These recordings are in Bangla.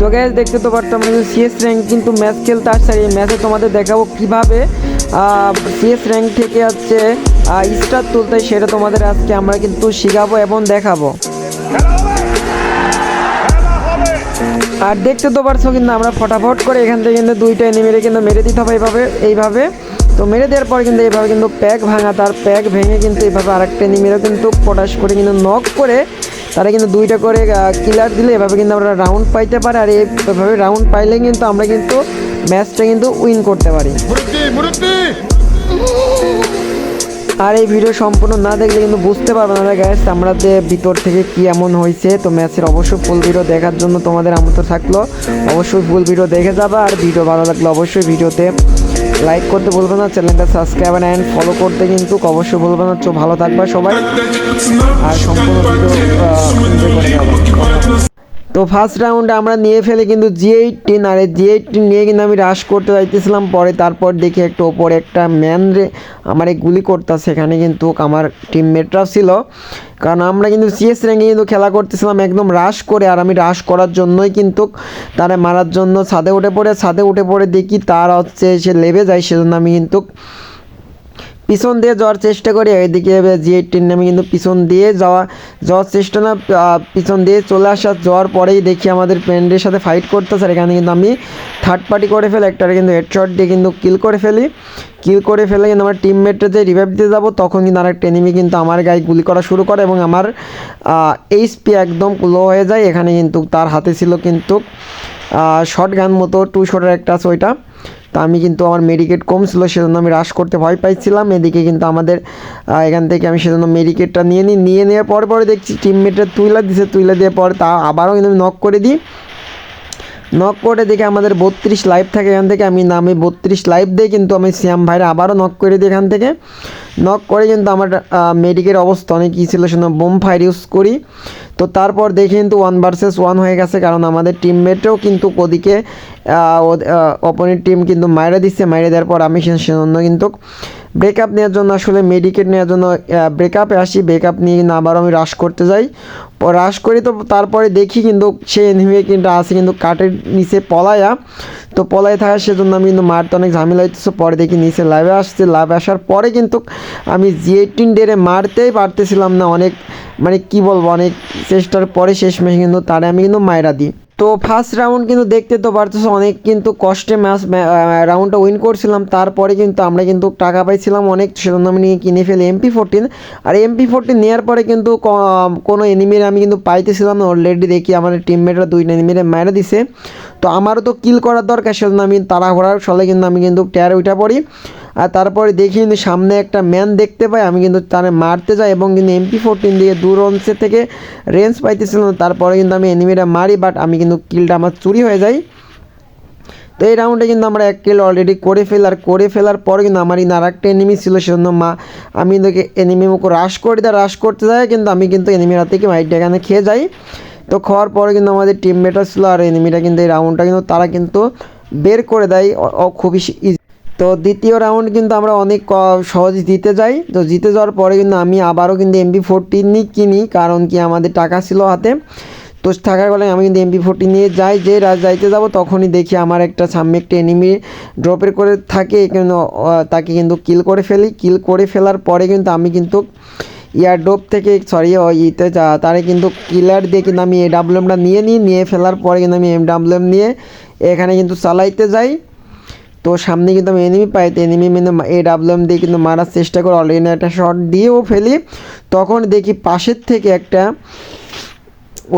তো গ্যাস দেখতে তো পারতাম কিন্তু সিএস র্যাঙ্ক কিন্তু ম্যাচ খেলতে আসছে এই ম্যাচে তোমাদের দেখাবো কীভাবে সিএস র্যাঙ্ক থেকে হচ্ছে স্টার তুলতে সেটা তোমাদের আজকে আমরা কিন্তু শেখাবো এবং দেখাবো। আর দেখতে তো পারছ কিন্তু আমরা ফটাফট করে এখান থেকে কিন্তু দুইটা এনিমিরে কিন্তু মেরে দিতে হবে এইভাবে এইভাবে। তো মেরে দেওয়ার পর কিন্তু এইভাবে কিন্তু প্যাক ভাঙা, তার প্যাক ভেঙে কিন্তু এইভাবে আরেকটা এনিমিরেও কিন্তু পটাশ করে কিন্তু নক করে তারা কিন্তু দুইটা করে কিলার দিলে এভাবে কিন্তু আমরা রাউন্ড পাইতে পারি আর এইভাবে রাউন্ড পাইলে কিন্তু আমরা কিন্তু ম্যাচটা কিন্তু উইন করতে পারি। আর এই ভিডিও সম্পূর্ণ না দেখলে কিন্তু বুঝতে পারবে না গ্যাস আমরা যে ভিতর থেকে কি এমন হয়েছে তো ম্যাচের অবশ্যই ফুল ভিডিও দেখার জন্য তোমাদের আমন্ত্রণ থাকল। অবশ্যই ফুল ভিডিও দেখে যাবা আর ভিডিও ভালো লাগলে অবশ্যই ভিডিওতে লাইক করতে ভুলবে না চ্যানেলটা সাবস্ক্রাইব অ্যান্ড ফলো করতে কিন্তু অবশ্যই ভুলবে না। তো ভালো থাকবে সবাই। আর সম্পূর্ণ ভিডিও করে তো ফার্স্ট রাউন্ডে আমরা নিয়ে ফেলে কিন্তু জি এইটিন আর জি এইটিন নিয়ে কিন্তু আমি রাশ করতে যাইতেছিলাম। পরে তারপর দেখি একটু ওপরে একটা ম্যান রে আমার গুলি করতে সেখানে কিন্তু আমার টিমমেটরাও ছিল। কারণ আমরা কিন্তু সিএস র্যাঙ্কে কিন্তু খেলা করতেছিলাম একদম রাশ করে। আর আমি রাশ করার জন্যই কিন্তু তারা মারার জন্য ছাদে উঠে পড়ে। ছাদে উঠে পড়ে দেখি তার হচ্ছে সে লেবে যায়। সেজন্য আমি কিন্তু পিছন দিয়ে যাওয়ার চেষ্টা করি, এদিকে জি এইটিন নামে কিন্তু পিছন দিয়ে যাওয়া, যাওয়ার চেষ্টা না পিছন দিয়ে চলে আসা, যাওয়ার পরেই দেখি আমাদের ফ্রেন্ডের সাথে ফাইট করতেছে, আর এখানে কিন্তু আমি থার্ড পার্টি করে ফেলে, একটা কিন্তু হেডশট দিয়ে কিন্তু কিল করে ফেলি। কিল করে ফেলে কিন্তু আমার টিমমেটটা যে রিভাইভ দিতে যাব, তখন কিন্তু আরেকটা এনিমি কিন্তু আমার গায়ে গুলি করা শুরু করে এবং আমার এইচপি একদম লো হয়ে যায়। এখানে কিন্তু তার হাতে ছিল কিন্তু শর্ট গান মতো টু শটের একটা আছে ওইটা। তা আমি কিন্তু আমার মেডিকেট কমছিল সেজন্য আমি রাশ করতে ভয় পাইছিলাম। এদিকে কিন্তু আমাদের এখান থেকে আমি সেজন্য মেডিকেটটা নিয়ে নিই। নিয়ে নেওয়ার পরে দেখছি টিমমেটটা তুইলা দিছে, তুইলা দেওয়ার পর তা আবারও কিন্তু আমি নক করে দিই। নক করে দেখে আমাদের বত্রিশ লাইভ থাকে এখান থেকে। আমি নামে বত্রিশ লাইভ দিয়ে কিন্তু আমি শ্যাম ভাইরা আবারও নক করে দিই এখান থেকে। নক করে কিন্তু আমার মেডিকের অবস্থা অনেক কী ছিল, সেজন্য বোম ফায়ার ইউজ করি। তো তারপর দেখি কিন্তু ওয়ান ভার্সেস ওয়ান হয়ে গেছে, কারণ আমাদের টিমমেটও কিন্তু ওদিকে অপোনেন্ট টিম কিন্তু মাইরে দিচ্ছে, মাইরে দেওয়ার পর আমি সেজন্য কিন্তু ব্রেকআপ নেওয়ার জন্য আসলে মেডিকেট নেওয়ার জন্য ব্রেকআপে আসি ব্রেকআপ নিয়ে কিন্তু আবারও আমি রাশ করতে যাই। রাশ করি তো তারপরে দেখি কিন্তু সে এনিমে কিন্তু আসে কিন্তু কাঠের নিচে পলায়া। তো পলায় থাকা সেজন্য আমি কিন্তু মারতে অনেক ঝামেলা হইতেছে, পরে দেখি নিচে লাভে আসছে লাভে আসার পরে কিন্তু আমি জি এইটিন ডেরে মারতেই পারতেছিলাম না অনেক মানে কি বলব, অনেক চেষ্টার পরে শেষ মেশে কিন্তু তারে আমি কিন্তু মায়েরা দিই। তো ফার্স্ট রাউন্ড কিন্তু দেখতে তো পারতেছো, অনেক কিন্তু কষ্টে ম্যাচ রাউন্ডটা উইন করছিলাম। তারপরে কিন্তু আমরা কিন্তু টাকা পাইছিলাম অনেক, সেজন্য আমি নিয়ে কিনে ফেলি এমপি ফোরটিন আর এমপি ফোরটিন নেওয়ার পরে কিন্তু কোনো এনিমির আমি কিন্তু পাইতেছিলাম না। অলরেডি দেখি আমার টিমমেটরা দুই এনিমিরে মারা দিছে। তো আমারও তো কিল করার দরকার, সেজন্য আমি তাড়াহুড়ার ফলে কিন্তু আমি কিন্তু ট্যার উঠা পড়ি। আর তারপরে দেখি কিন্তু সামনে একটা ম্যান দেখতে পাই, আমি কিন্তু তারে মারতে যাই এবং কিন্তু এমপি ফোরটিন দিয়ে দূর অংশে থেকে রেঞ্জ পাইতেছিলাম। তারপরে কিন্তু আমি এনিমিটা মারি বাট আমি কিন্তু কিলটা আমার চুরি হয়ে যায়। তো এই রাউন্ডে কিন্তু আমরা এক কিল অলরেডি করে ফেল, আর করে ফেলার পরে কিন্তু আমার কিন্তু আর একটা এনিমি ছিল, সেজন্য মা, আমি কিন্তু এনিমি মুখে রাশ করে দেয় রাশ করতে যাই, কিন্তু আমি কিন্তু এনিমির হাত থেকে মাইটটা এখানে খেয়ে যাই। তো খাওয়ার পরে কিন্তু আমাদের টিম টিমমেটও ছিল, আর এনিমিটা কিন্তু এই রাউন্ডটা কিন্তু তারা কিন্তু বের করে দেয়। খুবই তো দ্বিতীয় রাউন্ড কিন্তু আমরা অনেক সহজে জিতে যাই। তো জিতে যাওয়ার পরে কিন্তু আমি আবারও কিন্তু এমপি ফোরটিনই কিনি, কারণ কি আমাদের টাকা ছিল হাতে। তো থাকার ফলে আমি কিন্তু এমপি ফোরটি নিয়ে যাই, যে রাত যাইতে যাব তখনই দেখি আমার একটা সামনে একটা এনিমি ড্রপের করে থাকে কিন্তু তাকে কিন্তু কিল করে ফেলি। কিল করে ফেলার পরে কিন্তু আমি কিন্তু ইয়ার ডোপ থেকে সরি ইতে যা- তারে কিন্তু কিলার দিয়ে কিন্তু আমি এ ডাব্লিউএমটা নিয়ে নিই। নিয়ে ফেলার পরে কিন্তু আমি এম ডাব্লিউএম নিয়ে এখানে কিন্তু চালাইতে যাই। তো সামনে কিন্তু আমি এনিমি পাই, তো এনিমি মানে এ ডাব্লিউএম দিয়ে কিন্তু মারার চেষ্টা করে। অলরেডি একটা শট দিয়েও ফেলি। তখন দেখি পাশের থেকে একটা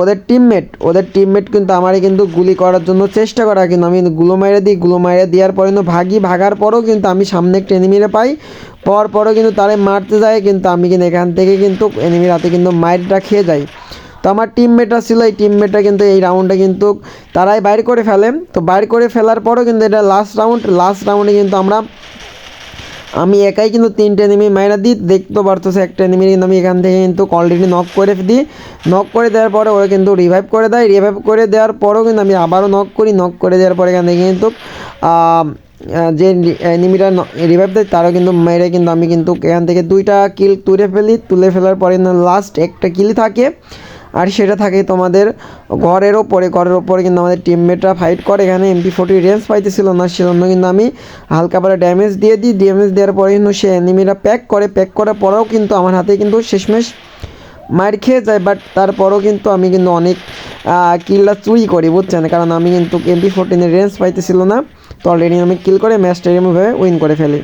ওদের টিমমেট ওদের টিমমেট কিন্তু আমারে কিন্তু গুলি করার জন্য চেষ্টা করা। কিন্তু আমি গুলো মাইরে দিই, গুলো মাইরে দেওয়ার পরে কিন্তু ভাগি। ভাগার পরেও কিন্তু আমি সামনে একটা এনিমিরে পাই। পর পরও কিন্তু তারে মারতে যায়। কিন্তু আমি কিন্তু এখান থেকে কিন্তু এনিমির হাতে কিন্তু মাইরটা খেয়ে যাই। তো আমার টিমমেটরা ছিল এই টিমমেটরা কিন্তু এই রাউন্ডে কিন্তু তারাই বাইর করে ফেলে। তো বাইর করে ফেলার পরও কিন্তু এটা লাস্ট রাউন্ড লাস্ট রাউন্ডে কিন্তু আমরা, আমি একাই কিন্তু তিনটে এনিমি মাইরা দিই। দেখতে পারতেছে, একটা এনিমি কিন্তু আমি এখান থেকে কিন্তু অলরেডি নক করে দিই। নক করে দেওয়ার পরে ওরা কিন্তু রিভাইভ করে দেয়। রিভাইভ করে দেওয়ার পরেও কিন্তু আমি আবারও নক করি। নক করে দেওয়ার পরে এখান থেকে কিন্তু যে এনিমিটা রিভাইভ দেয়, তারও কিন্তু মেরে কিন্তু আমি কিন্তু এখান থেকে দুইটা কিল তুলে ফেলি। তুলে ফেলার পরে কিন্তু লাস্ট একটা কিল থাকে। আর সেটা থাকে তোমাদের ঘরের ওপরে ঘরের ওপরে কিন্তু আমাদের টিমমেটরা ফাইট করে। এখানে এমপি ফোর্টি রেঞ্জ পাইতেছিল না, সেজন্য কিন্তু আমি হালকা পারে ড্যামেজ দিয়ে দিই। ড্যামেজ দেওয়ার পরে কিন্তু সে এনিমিরা প্যাক করে। প্যাক করার পরেও কিন্তু আমার হাতে কিন্তু শেষমেশ মার খেয়ে যায় বাট তারপরও কিন্তু আমি কিন্তু অনেক কিলটা চুরি করি, বুঝছেন? কারণ আমি কিন্তু এমপি ফোরটিনের রেঞ্জ পাইতেছিল না, তো অলরেডি আমি কিল করে ম্যাচটা এরমভাবে উইন করে ফেলি।